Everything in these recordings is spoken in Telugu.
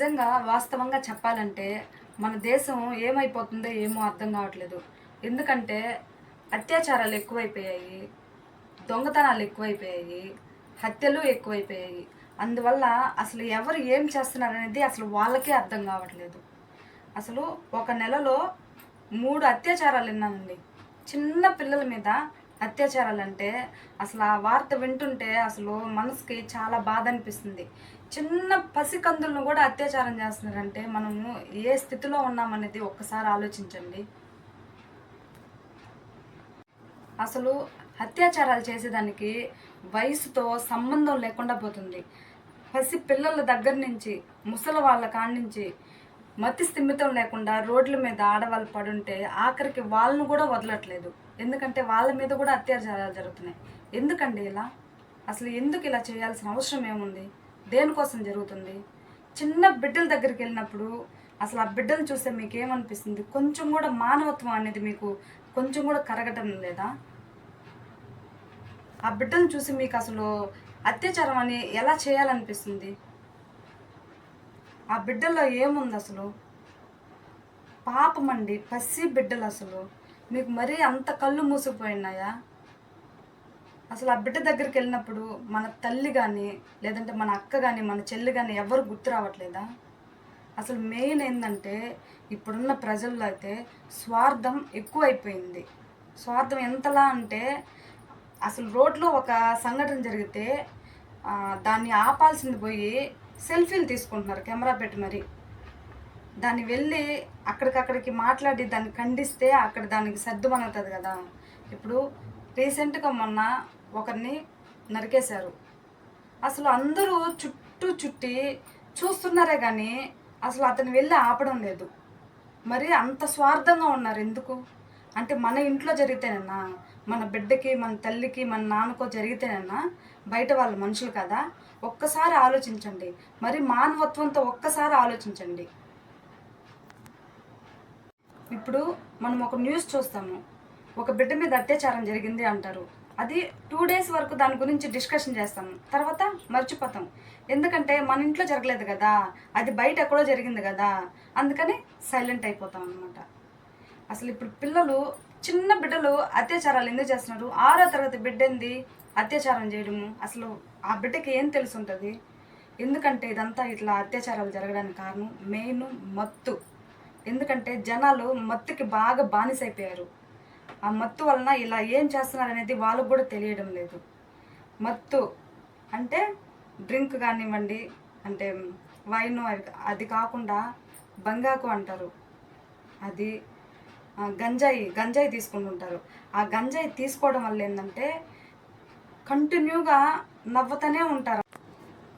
నిజంగా వాస్తవంగా చెప్పాలంటే మన దేశం ఏమైపోతుందో ఏమో అర్థం కావట్లేదు. ఎందుకంటే అత్యాచారాలు ఎక్కువైపోయాయి దొంగతనాలు ఎక్కువైపోయాయి హత్యలు ఎక్కువైపోయాయి. అందువల్ల అసలు ఎవరు ఏం చేస్తున్నారనేది అసలు వాళ్ళకే అర్థం కావట్లేదు. అసలు ఒక నెలలో మూడు అత్యాచారాలు విన్నానండి చిన్న పిల్లల మీద అత్యాచారాలు అంటే అసలు ఆ వార్త వింటుంటే అసలు మనసుకి చాలా బాధ అనిపిస్తుంది. చిన్న పసికందులను కూడా అత్యాచారం చేస్తున్నారంటే మనము ఏ స్థితిలో ఉన్నామనేది ఒక్కసారి ఆలోచించండి. అసలు అత్యాచారాలు చేసేదానికి వయసుతో సంబంధం లేకుండా పోతుంది. పసి పిల్లల దగ్గర నుంచి ముసలి వాళ్ళ కాడి నుంచి మతి స్థిమితం లేకుండా రోడ్ల మీద ఆడవాళ్ళు పడుంటే ఆఖరికి వాళ్ళను కూడా వదలట్లేదు. ఎందుకంటే వాళ్ళ మీద కూడా అత్యాచారాలు జరుగుతున్నాయి. ఎందుకండి ఇలా? అసలు ఎందుకు ఇలా చేయాల్సిన అవసరం ఏముంది? దేనికోసం జరుగుతుంది? చిన్న బిడ్డల దగ్గరికి వెళ్ళినప్పుడు అసలు ఆ బిడ్డలు చూస్తే మీకు ఏమనిపిస్తుంది కొంచెం కూడా మానవత్వం అనేది మీకు కొంచెం కూడా కరగటం లేదా? ఆ బిడ్డను చూసి మీకు అసలు అత్యాచారం అని ఎలా చేయాలనిపిస్తుంది? ఆ బిడ్డల్లో ఏముంది అసలు? పాపమండి పసి బిడ్డలు అసలు. మీకు మరీ అంత కళ్ళు మూసుకుపోయినాయా? అసలు ఆ బిడ్డ దగ్గరికి వెళ్ళినప్పుడు మన తల్లి కానీ లేదంటే మన అక్క కానీ మన చెల్లి కానీ ఎవరు గుర్తు రావట్లేదా? అసలు మెయిన్ ఏంటంటే ఇప్పుడున్న ప్రజల్లో అయితే స్వార్థం ఎక్కువైపోయింది. స్వార్థం ఎంతలా అంటే అసలు రోడ్లో ఒక సంఘటన జరిగితే దాన్ని ఆపాల్సింది పోయి సెల్ఫీలు తీసుకుంటున్నారు కెమెరా పెట్టి మరి. దాన్ని వెళ్ళి అక్కడికక్కడికి మాట్లాడి దాన్ని ఖండిస్తే అక్కడ దానికి సర్దుమనవుతుంది కదా. ఇప్పుడు రీసెంట్గా మొన్న ఒకరిని నరికేశారు. అసలు అందరూ చుట్టూ చుట్టి చూస్తున్నారే కానీ అసలు అతను వెళ్ళి ఆపడం లేదు. మరి అంత స్వార్థంగా ఉన్నారు ఎందుకు? అంటే మన ఇంట్లో జరిగితేనన్నా మన బిడ్డకి మన తల్లికి మన నాన్నకో జరిగితేనన్నా బయట వాళ్ళ మనుషులు కదా? ఒక్కసారి ఆలోచించండి. మరి మానవత్వంతో ఒక్కసారి ఆలోచించండి. ఇప్పుడు మనం ఒక న్యూస్ చూస్తాము. ఒక బిడ్డ మీద అత్యాచారం జరిగింది అంటారు. అది టూ డేస్ వరకు దాని గురించి డిస్కషన్ చేస్తాం. తర్వాత మర్చిపోతాం. ఎందుకంటే మన ఇంట్లో జరగలేదు కదా అది బయట ఎక్కడో జరిగింది కదా అందుకని సైలెంట్ అయిపోతాం అనమాట అసలు ఇప్పుడు పిల్లలు చిన్న బిడ్డలు అత్యాచారాలు ఎందుకు చేస్తున్నారు? ఆరో తరగతి బిడ్డ ఏంది అత్యాచారం చేయడము? అసలు ఆ బిడ్డకి ఏం తెలిసి ఉంటుంది ఎందుకంటే ఇదంతా ఇట్లా అత్యాచారాలు జరగడానికి కారణం మెయిన్ మత్తు. ఎందుకంటే జనాలు మత్తుకి బాగా బానిసైపోయారు. ఆ మత్తు వలన ఇలా ఏం చేస్తున్నారు అనేది వాళ్ళకు కూడా తెలియడం లేదు. మత్తు అంటే డ్రింక్ కానివ్వండి అంటే వైన్ అది కాకుండా బంగాకు అంటారు. అది గంజాయి గంజాయి తీసుకుంటుంటారు ఆ గంజాయి తీసుకోవడం వల్ల ఏంటంటే కంటిన్యూగా నవ్వుతూనే ఉంటారు.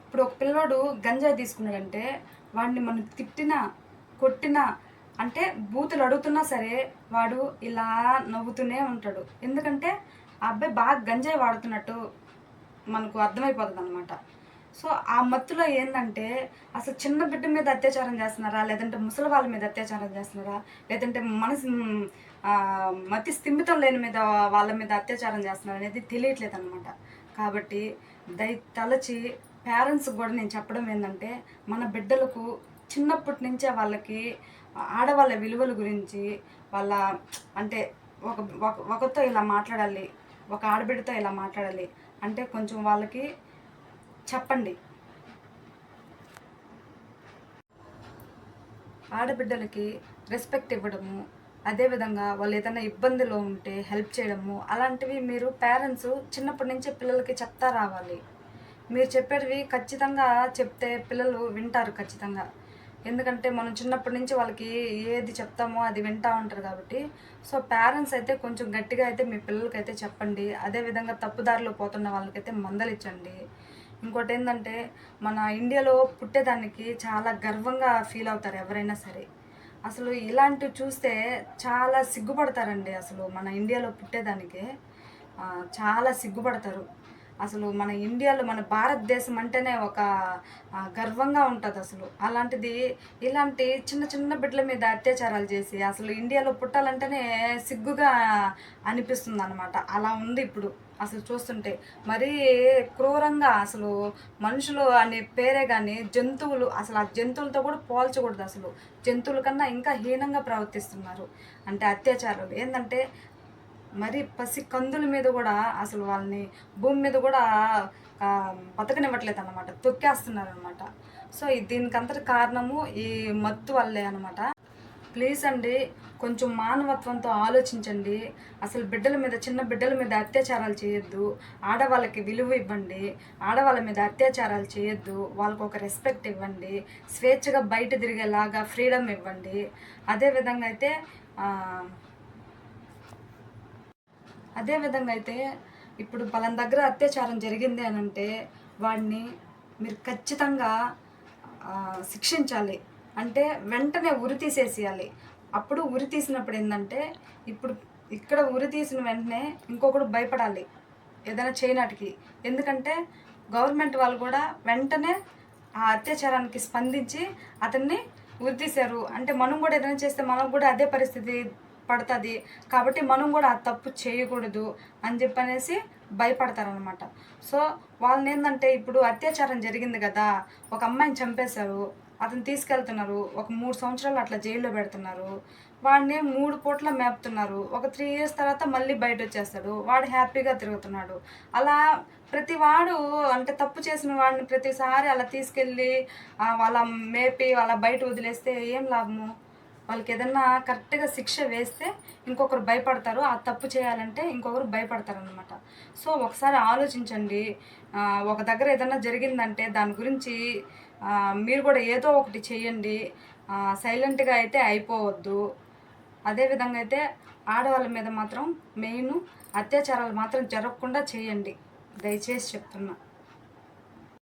ఇప్పుడు ఒక పిల్లోడు గంజాయి తీసుకున్నాడంటే వాడిని మనం తిట్టినా కొట్టినా అంటే బూతులు అడుగుతున్నా సరే వాడు ఇలా నవ్వుతూనే ఉంటాడు. ఎందుకంటే ఆ అబ్బాయి బాగా గంజాయి వాడుతున్నట్టు మనకు అర్థమైపోతుంది అనమాట సో ఆ మత్తులో ఏంటంటే అసలు చిన్న బిడ్డ మీద అత్యాచారం చేస్తున్నారా? లేదంటే ముసలి వాళ్ళ మీద అత్యాచారం చేస్తున్నారా? లేదంటే మనసు మతి స్థిమితం లేని మీద వాళ్ళ మీద అత్యాచారం చేస్తున్నారా అనేది తెలియట్లేదు అనమాట కాబట్టి దయ తలచి పేరెంట్స్ కూడా నేను చెప్పడం ఏంటంటే మన బిడ్డలకు చిన్నప్పటి నుంచే వాళ్ళకి ఆడవాళ్ళ విలువల గురించి వాళ్ళ అంటే ఒక ఒక- ఒకరితో ఇలా మాట్లాడాలి ఒక ఆడబిడ్డతో ఇలా మాట్లాడాలి అంటే కొంచెం వాళ్ళకి చెప్పండి. ఆడబిడ్డలకి రెస్పెక్ట్ ఇవ్వడము అదేవిధంగా వాళ్ళు ఏదైనా ఇబ్బందిలో ఉంటే హెల్ప్ చేయడము అలాంటివి మీరు పేరెంట్స్ చిన్నప్పటి నుంచే పిల్లలకి చెప్తా రావాలి. మీరు చెప్పేటివి ఖచ్చితంగా చెప్తే పిల్లలు వింటారు ఖచ్చితంగా. ఎందుకంటే మనం చిన్నప్పటి నుంచి వాళ్ళకి ఏది చెప్తామో అది వింటూ ఉంటారు కాబట్టి. సో పేరెంట్స్ అయితే కొంచెం గట్టిగా అయితే మీ పిల్లలకైతే చెప్పండి. అదేవిధంగా తప్పుదారిలో పోతున్న వాళ్ళకైతే మందలిచ్చండి ఇంకోటి ఏంటంటే మన ఇండియాలో పుట్టేదానికి చాలా గర్వంగా ఫీల్ అవుతారు ఎవరైనా సరే. అసలు ఇలాంటివి చూస్తే చాలా సిగ్గుపడతారండి అసలు మన ఇండియాలో పుట్టేదానికి. చాలా సిగ్గుపడతారు. అసలు మన ఇండియాలో మన భారతదేశం అంటేనే ఒక గర్వంగా ఉంటుంది అసలు. అలాంటిది ఇలాంటి చిన్న చిన్న బిడ్డల మీద అత్యాచారాలు చేసి అసలు ఇండియాలో పుట్టాలంటేనే సిగ్గుగా అనిపిస్తుంది అనమాట అలా ఉంది ఇప్పుడు. అసలు చూస్తుంటే మరీ క్రూరంగా అసలు మనుషులు అనే పేరే కానీ జంతువులు అసలు ఆ జంతువులతో కూడా పోల్చకూడదు అసలు. జంతువుల కన్నా ఇంకా హీనంగా ప్రవర్తిస్తున్నారు. అంటే అత్యాచారాలు. ఏంటంటే మరి పసి కందుల మీద కూడా అసలు వాళ్ళని భూమి మీద కూడా బతకనివ్వట్లేదు అనమాట తొక్కేస్తున్నారు అనమాట సో దీనికంతటి కారణము ఈ మత్తు వల్లే అనమాట ప్లీజ్ అండి కొంచెం మానవత్వంతో ఆలోచించండి. అసలు బిడ్డల మీద చిన్న బిడ్డల మీద అత్యాచారాలు చేయొద్దు. ఆడవాళ్ళకి విలువ ఇవ్వండి. ఆడవాళ్ళ మీద అత్యాచారాలు చేయొద్దు. వాళ్ళకు ఒక రెస్పెక్ట్ ఇవ్వండి. స్వేచ్ఛగా బయట తిరిగేలాగా ఫ్రీడమ్ ఇవ్వండి. అదేవిధంగా అయితే అదేవిధంగా అదే విధంగా అయితే ఇప్పుడు పలాన దగ్గర అత్యాచారం జరిగింది అని అంటే వాడిని మీరు ఖచ్చితంగా శిక్షించాలి. అంటే వెంటనే ఉరి తీసేసేయాలి. అప్పుడు ఉరి తీసినప్పుడు ఏంటంటే ఇప్పుడు ఇక్కడ ఉరి తీసిన వెంటనే ఇంకొకడు భయపడాలి. ఏదైనా చేయనాటికి. ఎందుకంటే గవర్నమెంట్ వాళ్ళు కూడా వెంటనే ఆ అత్యాచారానికి స్పందించి అతన్ని ఉరి తీశారు. అంటే మనం కూడా ఏదైనా చేస్తే మనకు కూడా అదే పరిస్థితి పడుతుంది. కాబట్టి మనం కూడా ఆ తప్పు చేయకూడదు అని చెప్పనేసి భయపడతారనమాట సో వాళ్ళని ఏంటంటే ఇప్పుడు అత్యాచారం జరిగింది కదా ఒక అమ్మాయిని చంపేశారు అతను తీసుకెళ్తున్నారు ఒక మూడు సంవత్సరాలు అట్లా జైల్లో పెడుతున్నారు వాడిని మూడు పూట్ల మేపుతున్నారు ఒక త్రీ ఇయర్స్ తర్వాత మళ్ళీ బయట వచ్చేస్తాడు వాడు హ్యాపీగా తిరుగుతున్నాడు. అలా ప్రతి వాడు అంటే తప్పు చేసిన వాడిని ప్రతిసారి అలా తీసుకెళ్ళి వాళ్ళ మేపి వాళ్ళ బయట వదిలేస్తే ఏం లాభము? వాళ్ళకి ఏదన్నా కరెక్ట్గా శిక్ష వేస్తే ఇంకొకరు భయపడతారు ఆ తప్పు చేయాలంటే ఇంకొకరు భయపడతారు అనమాట సో ఒకసారి ఆలోచించండి. ఒక దగ్గర ఏదన్నా జరిగిందంటే దాని గురించి మీరు కూడా ఏదో ఒకటి చేయండి సైలెంట్గా అయితే అయిపోవద్దు. అదేవిధంగా అయితే ఆడవాళ్ళ మీద మాత్రం మెయిన్ అత్యాచారాలు మాత్రం జరగకుండా చేయండి. దయచేసి చెప్తున్నా.